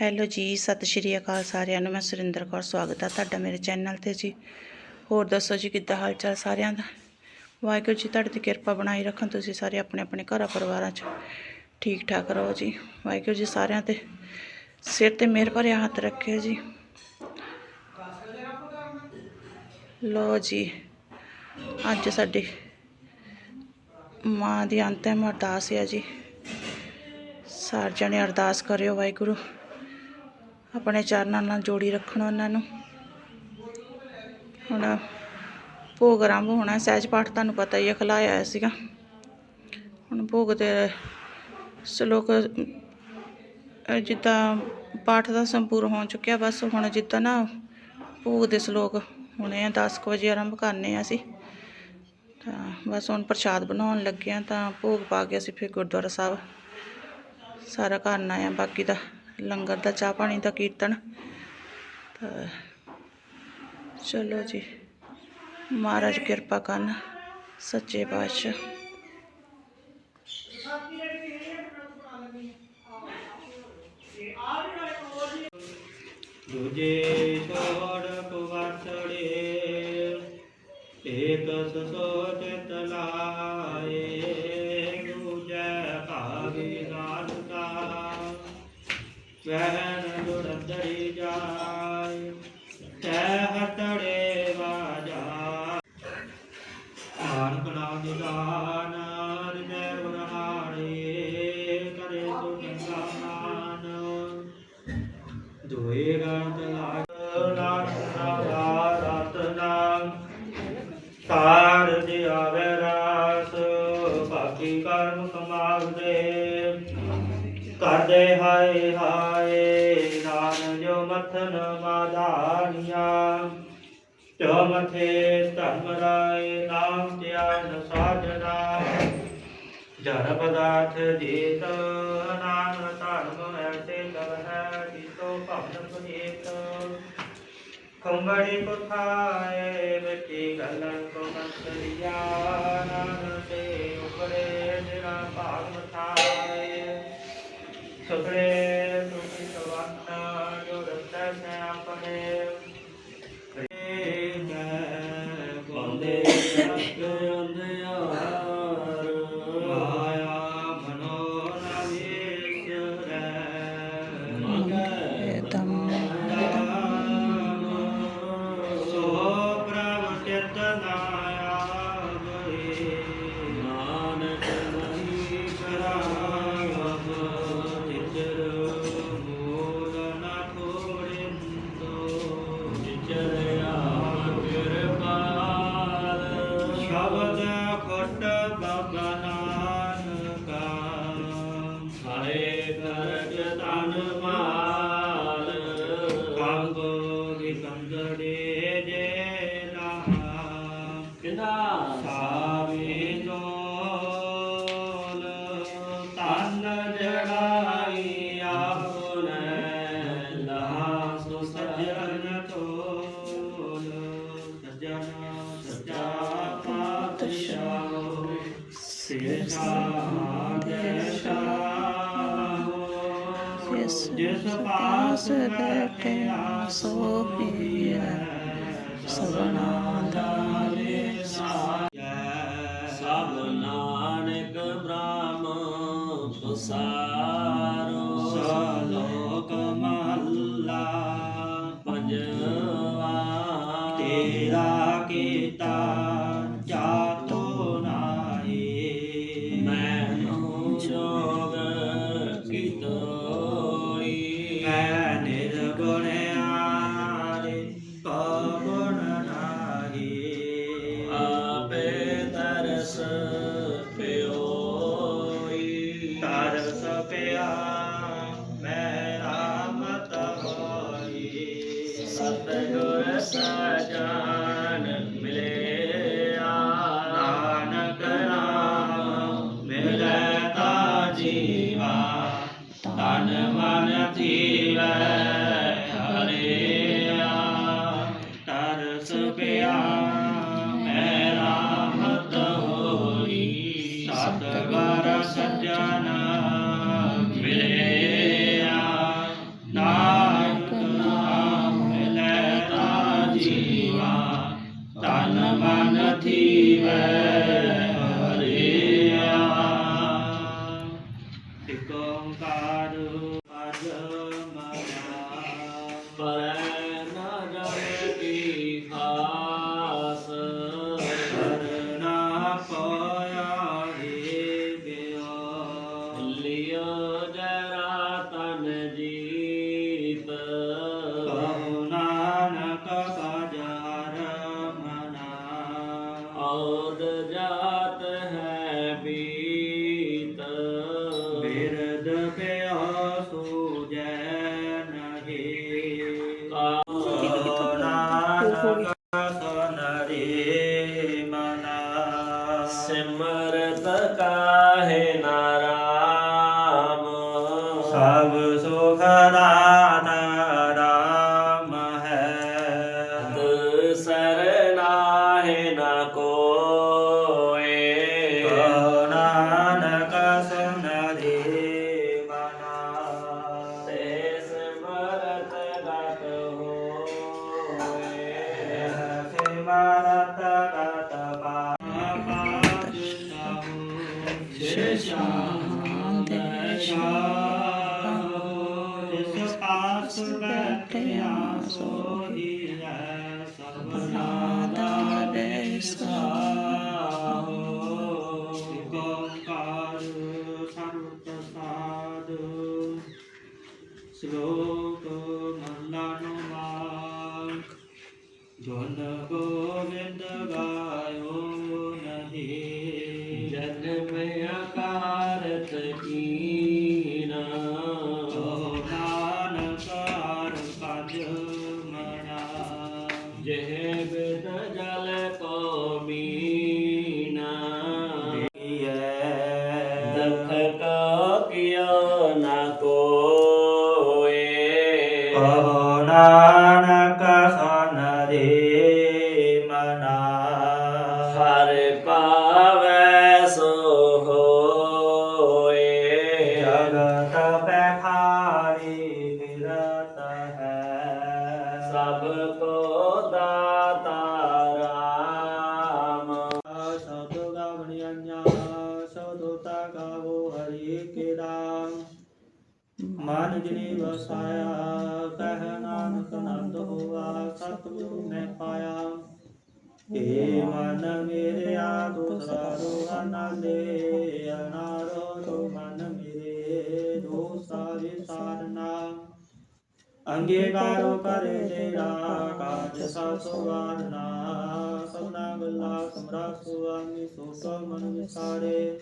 Hello ਜੀ, ਸਤਿ ਸ਼੍ਰੀ ਅਕਾਲ ਸਾਰਿਆਂ ਨੂੰ। ਮੈਂ ਸੁਰਿੰਦਰ ਕੌਰ, ਸਵਾਗਤ ਹੈ ਤੁਹਾਡਾ ਮੇਰੇ ਚੈਨਲ ਤੇ ਜੀ। ਹੋਰ ਦੱਸੋ ਜੀ, ਕਿੱਦਾਂ ਹਾਲ ਚਾਲ ਸਾਰਿਆਂ ਦਾ? ਵਾਹਿਗੁਰੂ ਜੀ, ਤੁਹਾਡੀ ਤੇ ਕਿਰਪਾ ਬਣਾਈ ਰੱਖਣ ਤੁਸੀਂ ਸਾਰੇ ਆਪਣੇ ਆਪਣੇ ਘਰਾਂ ਪਰਿਵਾਰਾਂ 'ਚ। ਠੀਕ ਠਾਕ ਰਹੋ ਜੀ। ਵਾਹਿਗੁਰੂ ਜੀ, ਸਾਰਿਆਂ ਤੇ ਸਿਰ ਤੇ ਮਿਹਰ ਭਰਿਆ ਹੱਥ ਰੱਖਿਓ ਜੀ। ਲੋ ਜੀ, ਅੱਜ ਸਾਡੀ ਮਾਂ ਦੀ ਅੰਤਿਮ ਅਰਦਾਸ ਹੈ ਜੀ। ਸਾਰ ਜਣੇ ਅਰਦਾਸ ਕਰਿਓ ਵਾਹਿਗੁਰੂ। ਆਪਣੇ ਚਰਨਾਂ ਨਾਲ ਜੋੜੀ ਰੱਖਣ ਉਹਨਾਂ ਨੂੰ। ਹੁਣ ਭੋਗ ਆਰੰਭ ਹੋਣਾ ਸਹਿਜ ਪਾਠ ਤੁਹਾਨੂੰ ਪਤਾ ਹੀ ਹੈ, ਖਲਾਇਆ ਸੀਗਾ। ਹੁਣ ਭੋਗ ਦੇ ਸ਼ਲੋਕ ਜਿੱਦਾਂ ਪਾਠ ਦਾ ਸੰਪੂਰਨ ਹੋ ਚੁੱਕਿਆ, ਬਸ ਹੁਣ ਜਿੱਦਾਂ ਨਾ ਭੋਗ ਦੇ ਸ਼ਲੋਕ ਹੋਣੇ ਆ 10 ਕੁ ਵਜੇ ਆਰੰਭ ਕਰਨੇ ਆ ਅਸੀਂ। ਤਾਂ ਬਸ ਹੁਣ ਪ੍ਰਸ਼ਾਦ ਬਣਾਉਣ ਲੱਗੇ ਆ, ਤਾਂ ਭੋਗ ਪਾ ਕੇ ਅਸੀਂ ਫਿਰ ਗੁਰਦੁਆਰਾ ਸਾਹਿਬ ਸਾਰਾ ਕਰਨਾ ਆ, ਬਾਕੀ ਦਾ ਲੰਗਰ ਦਾ ਚਾਹ ਪਾਣੀ ਦਾ ਕੀਰਤਨ। ਤਾਂ ਚਲੋ ਜੀ, ਮਹਾਰਾਜ ਕਿਰਪਾ ਕਰਨ, ਸੱਚੇ ਪਾਤਸ਼ਾਹ। ਦੂਜੇ ਛੋੜ ਕੁਵਰਤੜੇ ਏਕ ਸੋਚ ਵਹਿਨ ਦੁਰਦਰੀ ਜਾਏ ਤੈ ਹਟੜੇ ਵਾਜਾ ਨਾਨਕ ਨਾਮ ਨਿਦਾਨ ਜੋ ਧਰਮ ਰਾਏ, ਨਾਮ ਧਿਆਨ, ਸਾਜਨਾ। ਜਨ ਪਦਾਰਥ ਜੀਤ ਨਾਮ ਧਰਮ ਐਸੇ ਕਬ ਹੈ ਜੀਤੋ ਭਵਨ ਪੁਨੀਤ। ਖੰਬੜੀ ਪੁਥਾਏ ਮਿੱਟੀ ਗਲਨ ਕੋ ਮੰਤਰੀਆ ਨਾਮ ਤੇ ਉਪਰੇ ਜਿਹੜਾ ਭਾਗ ਮਥਾਏ ਸਗਲੇ ਪਾਸ ਬੈਠਿਆ ਸੋਹੀ ਸਭਨਾ ਦਾ ਸਭ ਨਾਨਕ ਬ੍ਰਹਮ ਪੁਸਾਰੋ sun. ਲਿਓ ਜਰਾ ਤਨ ਜੀ। ਦਾ ਦੇਸਾ ਨਾਨਕ ਸਨ ਰੇ ਮਨਾ ਹਰ ਪਾਵੈ ਸੋ ਹੋਏ ਜਗਤ ਫਿਰਤ ਹੈ ਸਭ ਕੋ ਦਾਤਾ ਰਾਮ ਸਤਿ ਗਾਵਣੀਆਂ ਸੋਦੋਤਾ ਗਾਵੋ ਹਰੀ ਕੇ ਰਾਮ ਮਨ ਜਿਨੀ ਵਸਾਇਆ, ਕਹਿ ਨਾਨਕ ਨੰਦ ਹੋਆ, ਸਤਿਗੁਰੂ ਮੈਂ ਪਾਇਆ। ਏ ਮਨ ਮੇਰੇ ਦੂਸਰਾ ਰੋਹਾ ਨਾ ਦੇ ਅਨਾਰੋ ਰੋ ਮਨ ਮੇਰੇ ਦੋਸਾ ਵਿਸਾਰਨਾ ਅੰਗੀਕਾਰੋ ਕਰੇ ਤੇਰਾ ਕਾਜ ਸਾਸੋ ਵਾਰਨਾ ਸਭਨਾ ਗੱਲਾ ਸਮਰਾ ਸੁਆਮੀ ਸੋਤੋ ਮਨ ਵਿਸਾਰੇ।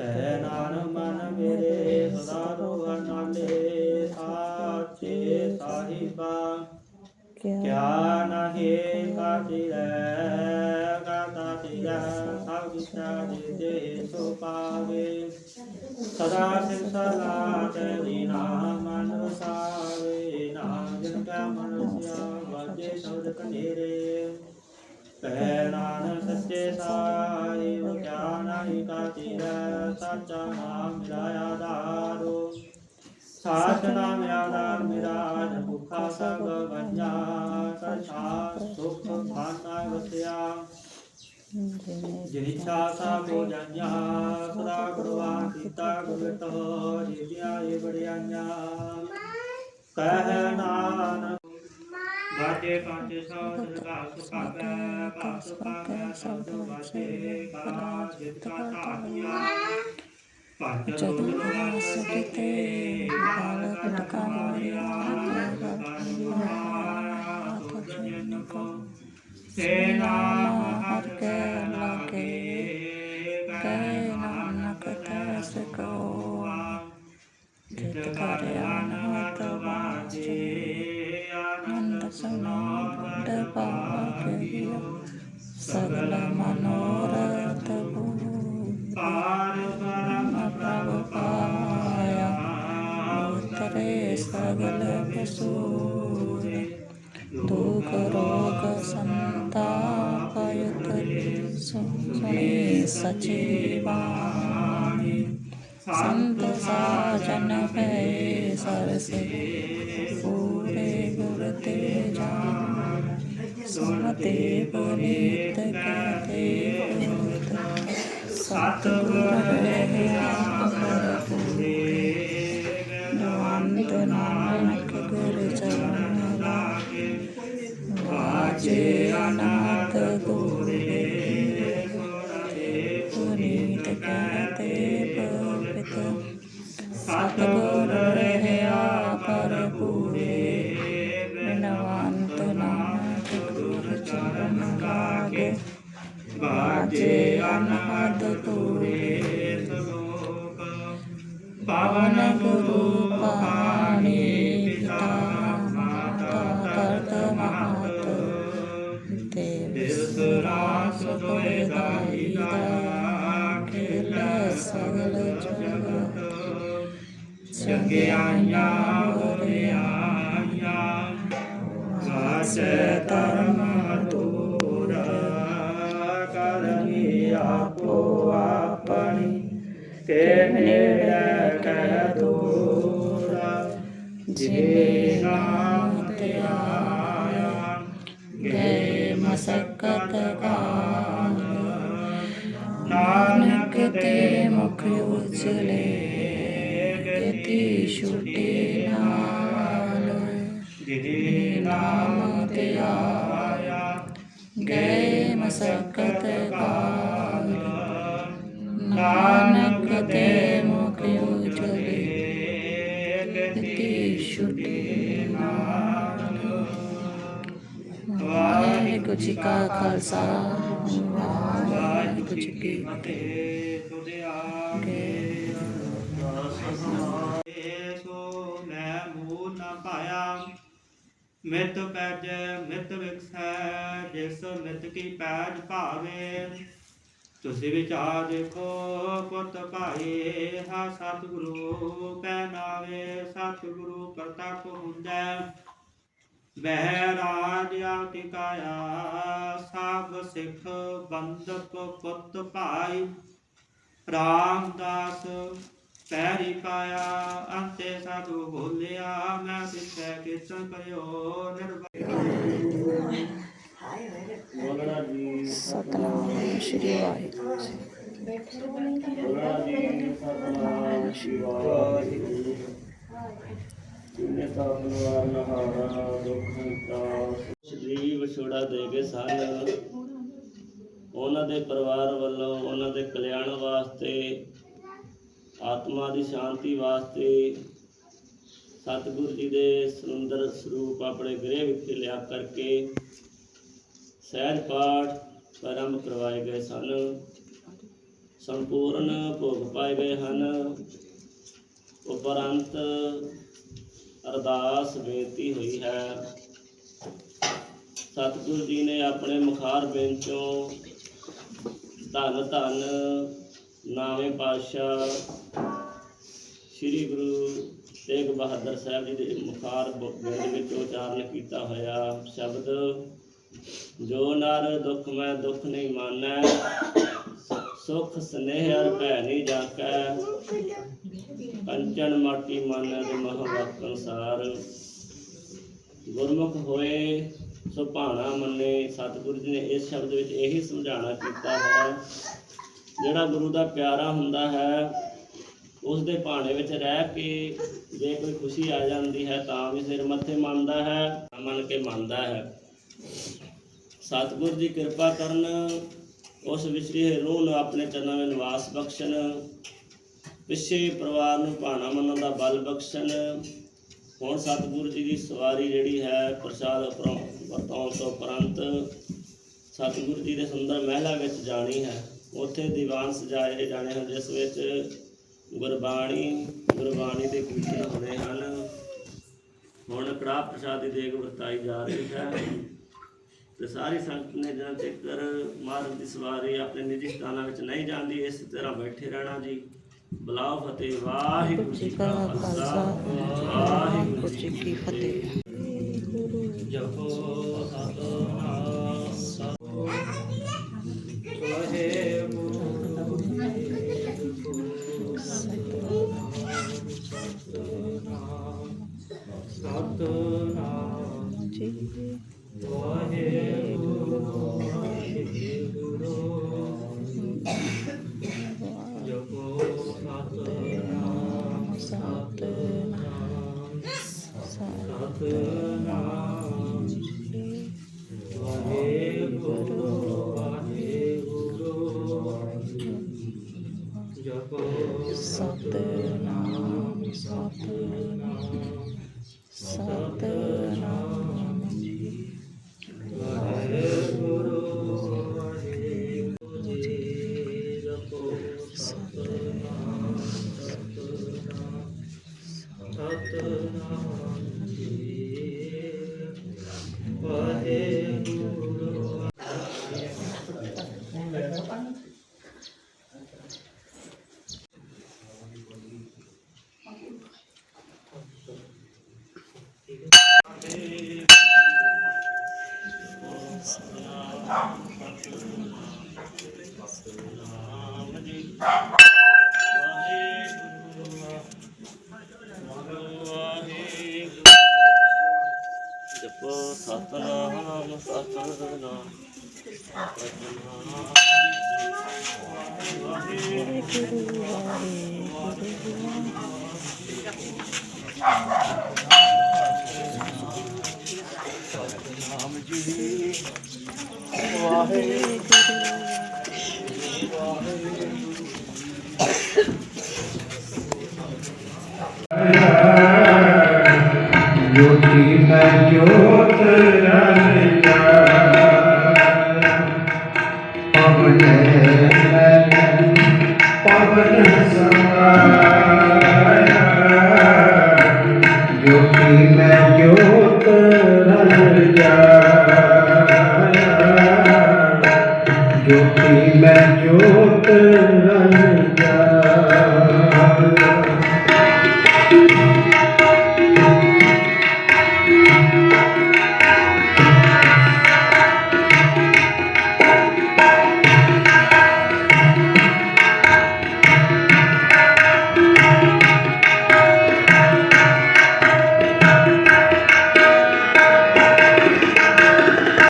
ਕਹਿ ਨਾਨ ਮਨ ਮੇਰੇ ਸਦਾ ਰੋਹ ਨਾਲੇ ਸਾਚੇ ਸਾਹਿਬਾ। ਕਿਆ ਨਹੀ ਕਾਤਿਰੈ ਗਾਤਾ ਤੀਰੈ ਸਭ ਵਿਚਾ ਦੇ ਸੋ ਪਾਵੇ। ਸਦਾ ਸਿਰ ਸਲਾ ਤੇਰੀ ਨਾਮ ਮਨ ਵਸਾਵੇ ਨਾਮ ਜਨ ਕਾ ਮਨੁਸਿਆ ਵਾਜੇ ਸ਼ਬਦ ਕਨੇਰੇ ਕਹਿ ਨਾਨਕ ਸੱਚੇ ਸਾਹਿਬ ਕਿਆ ਨਾਹੀ ਕਾਤਿਰੈ ਸਾਚਾ ਨਾਮ ਮਿਲਾਇਆ ਆਧਾਰੋ ਸਾਚ ਨਾਮ ਆਧਾਰ ਮੇਰਾ ਜਨ ਭੁਖਾ ਸਭ ਵੰਜਾ ਸਰਛਾ ਸੁਖ ਭਾਨਾ ਵਸਿਆ। ਜਿਨਿਛਾ ਸਾ ਕੋ ਜੰਜਾ ਸਦਾ ਗੁਰਵਾਨ ਕੀਤਾ ਗੁਰਤ ਜਿਤਿਆ ਏ ਬੜਿਆਈਆਂ। ਕਹਿ ਨਾਨਕ ਬਾਜੇ ਪੰਜ ਸੌ ਦਰਗਾ ਸੁਖਾਗੈ ਬਾਸ ਪਾਗੈ ਸਬਦ ਵਾਜੇ ਕਲਾ ਜਿਤ ਕਾ ਤਾਹੀਆ ਪੰਜ ਜਦੋਂ ਵਿਨਾਸ਼ ਕੀਤੇ ਬਾਲਕ ਕਾ ਮਰਿਆ ਸੇ ਨਾਮ ਹਰ ਕੇ ਲਾਗੇ ਕਹਿ ਨਾਨਕ ਤੈਸ ਕੋ। ਜਿਤ ਕਰ ਆਨੰਦ ਵਾਜੇ। ਆਨੰਦ ਸੁਨੋ ਸਗਲ ਮਨੋਰਥ ਪੂਰਨ ਪਾਰ ਪਰਮ ਪ੍ਰਭ ਪਾਇਆ ਉਤਰੇ ਸਗਲ ਕਸੂਰ ਦੁਖ ਰੋਗ ਸੰਤਾਪ ਉਤਰੇ ਸੁਣੀ ਸਚੀ ਸੰਤ ਸਾਜਨ ਭੈ ਸਰਸੇ, ਪੂਰੇ ਗੁਰ ਤੇ ਜਾਨ ਸੁਨਤੇ ਪੁਨੀਤ ਕਹਤੇ ਪੁਨੀਤ ਸਤਿਗੁਰ ਰਹਿਆ ਪੂਰੇ ਨਾਨਕ ਨਾਨਕ ਗੁਰ ਚਰਨ ਲਾਗੇ, ਵਾਜੇ ਅਨਾਥ ਸਤਿਗੁਰ ਰਹਿਆ ਪੂਰੇ। ਬਿਨਵੰਤ ਨਾਨਕ ਗੁਰ ਚਰਨ ਲਾਗੇ ਵਾਜੇ ਅਨਾਥ ਦੂਰੇ ਲੋਕ ਪਵਨ ਗੁਰੂ ਪਾਣੀ ਵਡਿਆਈਆਂ ਵਡਿਆਈਆਂ ਵਾਸੇ ਧਰਮ ਦੂਰ ਕਰਨੀ ਆਪੋ ਆਪਣੀ ਕੇ ਨੇੜੇ ਕਹਿ ਦੂਰ ਜੇ ਨਾਮ ਤੇ ਆਇਆ ਗਏ ਮਸਕਤ ਕਾਲ ਨਾਨਕ ਤੇ ਮੁਖ ਉਜਲੇ ਗਤੀ ਛੁਟੇ ਨਾਲ ਜਿਹਦੇ ਨਾਮ ਤੇ ਆਇਆ। ਗਏ ਮਸਕਤ ਕਾਲ। ਨਾਨਕ ਤੇ ਮੁਖ ਉਜਲੇ ਗਤੀ ਛੁਟੇ ਨਾਲ। ਵਾਹਿਗੁਰੂ ਜੀ ਕਾ ਖਾਲਸਾ। ਵਾਹਿਗੁਰੂ ਜੀ ਕੀ ਫਤਿਹ। ਮਿਤ ਪੈਜ ਮਿਤ ਵਿਖਸੈ ਜਿਸ ਮਿਤ ਕੀ ਪੈਜ ਭਾਵੇ। ਤੁਸੀਂ ਵਿਚਾਰ ਦੇਖੋ ਪੁੱਤ ਭਾਏ ਹਾ ਸਤਿਗੁਰੂ ਪੈਨਾਵੇ ਸਤਿਗੁਰੂ ਪ੍ਰਤਾਪ ਹੁੰਦੈ। ਵਹਿ ਰਾਜ ਆਟਿਕਾਇਆ ਸਭ ਸਿੱਖ ਬੰਦਪ ਪੁੱਤ ਭਾਈ। ਰਾਮਦਾਸ ਪੈਰੀ ਪਾਇਆ ਅੰਤੇ ਸਾਧੂ ਬੋਲਿਆ ਮੈਂ ਪਿਛੈ ਕੀਰਤਨ ਕਰਿਓ ਨਿਰਭੈ ਬੋਲਣਾ ਜੀ ਸਤਨਾਮ ਸ਼੍ਰੀ ਵਾਹਿਗੁਰੂ ਜੀ ਬੋਲਣਾ ਜੀ ਸਤਨਾਮ ਸ਼੍ਰੀ ਵਾਹਿਗੁਰੂ ਜਿਨੇ ਤਾਂ ਬਨਵਾਰ ਨਹਾਰਾ ਦੁੱਖ ਹੰਤਾ ਸ੍ਰੀ ਵਿਛੋੜਾ ਦੇ ਗਏ ਸਨ ਉਹਨਾਂ ਦੇ ਪਰਿਵਾਰ ਵੱਲੋਂ ਉਹਨਾਂ ਦੇ ਕਲਿਆਣ ਵਾਸਤੇ ਆਤਮਾ ਦੀ ਸ਼ਾਂਤੀ ਵਾਸਤੇ ਸਤਿਗੁਰੂ ਜੀ ਦੇ ਸੁੰਦਰ ਸਰੂਪ ਆਪਣੇ ਗ੍ਰਹਿ ਵਿਖੇ ਲਿਆ ਕਰਕੇ ਸਹਿਜ ਪਾਠ ਪ੍ਰਾਰੰਭ ਕਰਵਾਏ ਗਏ ਸਨ। ਸੰਪੂਰਨ ਭੋਗ ਪਾਏ ਗਏ ਹਨ। ਉਪਰੰਤ ਅਰਦਾਸ ਬੇਨਤੀ ਹੋਈ ਹੈ। ਸਤਿਗੁਰੂ ਜੀ ਨੇ ਆਪਣੇ ਮੁਖਾਰ ਬੇਨਚੋਂ ਧੰਨ ਧੰਨ ਨਾਵੇਂ ਪਾਤਸ਼ਾਹ ਸ੍ਰੀ ਗੁਰੂ ਤੇਗ ਬਹਾਦਰ ਸਾਹਿਬ ਜੀ ਦੇ ਮੁਖਾਰ ਬ- ਵਿੱਚ ਉਚਾਰਨ ਕੀਤਾ ਹੋਇਆ ਸ਼ਬਦ, ਜੋ ਨਰ ਦੁੱਖ ਮੈਂ ਦੁੱਖ ਨਹੀਂ ਮਾਨੈ, ਸੁਖ ਸਨੇਹ ਅਰ ਭੈ ਨਹੀਂ ਜਾਕੈ ਕੰਚਨ ਮਾਟੀ ਮਨ ਦੇ ਮਹ ਅਨਸਾਰ ਗੁਰਮੁਖ ਹੋਏ, ਸੁਭਾਣਾ ਮੰਨੇ, ਸਤਿਗੁਰੂ ਜੀ ਨੇ ਇਸ ਸ਼ਬਦ ਵਿੱਚ ਇਹੀ ਸਮਝਾਣਾ ਕੀਤਾ ਹੈ ਜਿਹੜਾ ਗੁਰੂ ਦਾ ਪਿਆਰਾ ਹੁੰਦਾ ਹੈ ਉਸ ਦੇ ਭਾਣੇ ਵਿੱਚ ਰਹਿ ਕੇ ਜੇ ਕੋਈ ਖੁਸ਼ੀ ਆ ਜਾਂਦੀ ਹੈ ਤਾਂ ਵੀ ਸਿਰ ਮੱਥੇ ਮੰਨਦਾ ਹੈ, ਮੰਨ ਕੇ ਮੰਨਦਾ ਹੈ। ਸਤਿਗੁਰ ਦੀ ਕਿਰਪਾ ਕਰਨ ਉਸ ਵਿਚਰੀ ਰੂਹ ਨੂੰ ਆਪਣੇ ਚਰਨਾਂ ਵਿੱਚ ਨਿਵਾਸ ਬਖਸ਼ਣ, ਪਿੱਛੇ ਪਰਿਵਾਰ ਨੂੰ ਭਾਣਾ ਮੰਨਣ ਦਾ ਬਲ ਬਖਸ਼ਣ। ਹੁਣ ਸਤਿਗੁਰੂ ਜੀ ਦੀ ਸਵਾਰੀ ਜਿਹੜੀ ਹੈ ਪ੍ਰਸਾਦ ਉਪਰੋਂ ਵਰਤਾਉਣ ਤੋਂ ਉਪਰੰਤ ਸਤਿਗੁਰੂ ਜੀ ਦੇ ਸੁੰਦਰ ਮਹਿਲਾ ਵਿੱਚ ਜਾਣੀ ਹੈ। ਉੱਥੇ ਦੀਵਾਨ ਸਜਾਏ ਜਾਣੇ ਹਨ ਜਿਸ ਵਿੱਚ ਗੁਰਬਾਣੀ ਗੁਰਬਾਣੀ ਦੇ ਕੀਰਤਨ ਹੋਣੇ ਹਨ। ਹੁਣ ਕੜਾਹ ਪ੍ਰਸਾਦ ਦੀ ਦੇਗ ਵਰਤਾਈ ਜਾ ਰਹੀ ਹੈ। ਤੇ ਸਾਰੀ ਸੰਗਤ ਨੇ ਜਨਾਂ ਤੱਕ ਮਾਰਗ ਦੀ ਸਵਾਰੀ ਆਪਣੇ ਨਿੱਜੀ ਸਥਾਨਾਂ ਵਿੱਚ ਨਹੀਂ ਜਾਂਦੀ ਇਸ ਤਰ੍ਹਾਂ ਬੈਠੇ ਰਹਿਣਾ ਜੀ। ਬਲਾਉ ਫਤਿਹ ਵਾਹਿਗੁਰੂ ਜੀ ਕਾ ਖਾਲਸਾ। ਵਾਹਿਗੁਰੂ ਜੀ ਕੀ ਫਤਿਹ। ਜਪੋ। ਸਤਨਾਮ ਸਤਨਾਮ ਸਤਨਾਮ।